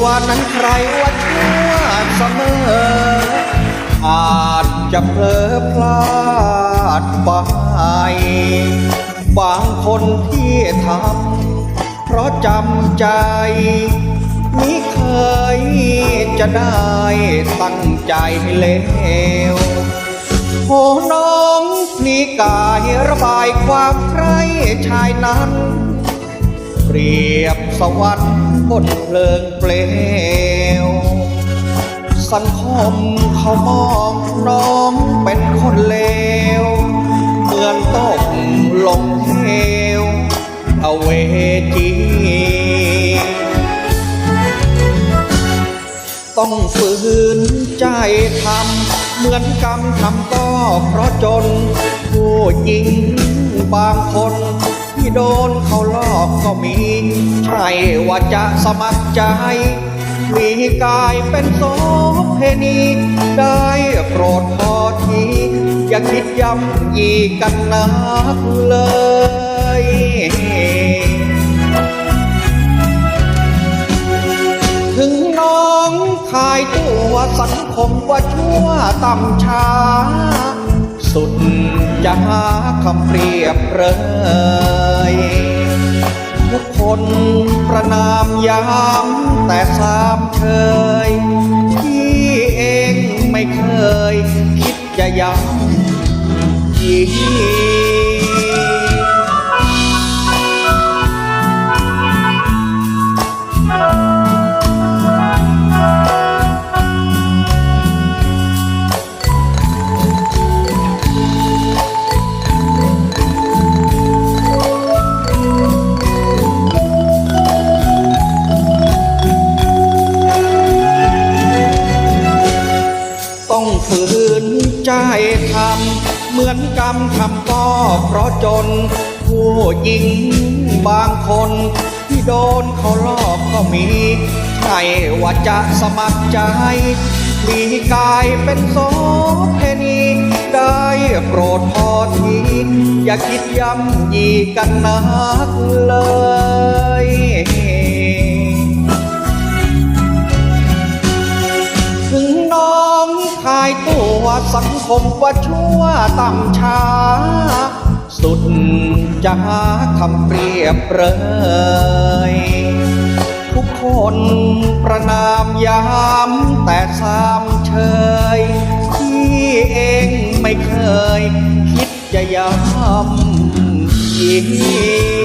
วนั้นใครว่าชั่วเสมอ อาจจะเพลอพลาดไป บางคนที่ทำเพราะจำใจมิเคยจะได้ตั้งใจเลวโหน้องนี่กายระบายความใครชายนั้น เปรียบสวรรค์ บนเพลิงเปลว สังคมเขามองน้องเป็นคนเลว เหมือนตกลงเหวเอาเวจีต้องฝืนใจทำเหมือนกรรมทำก็เพราะจน ผู้หญิงบางคน โดนเขาลอกก็มีใช่ว่าจะสมัครใจ มีกายเป็นโสเพณีได้โปรดพอที อย่าคิดย้ำยีกันนักเลยถึงน้องขายตัวสังคมว่าชั่วต่ำช้า สุด จะหาคำเปรียบเลยทุกคนประนามยามแต่สามเคย ที่เองไม่เคย คิดจะย้ำยี ต้องฝืนใจทำเหมือนกรรมทำก็เพราะจน ผู้หญิงบางคน ที่โดนเขาลอกก็มีใช่ว่าจะสมัครใจ มีกายเป็นโสเพณีได้โปรดพอทีอย่าคิดย้ำยีกันนักเลย ขายตัวสังคมว่าชั่วต่ำช้า สุดจะหาคำเปรียบเลยทุกคนประนามยามแต่สามเชยที่เองไม่เคย คิดจะย้ำยี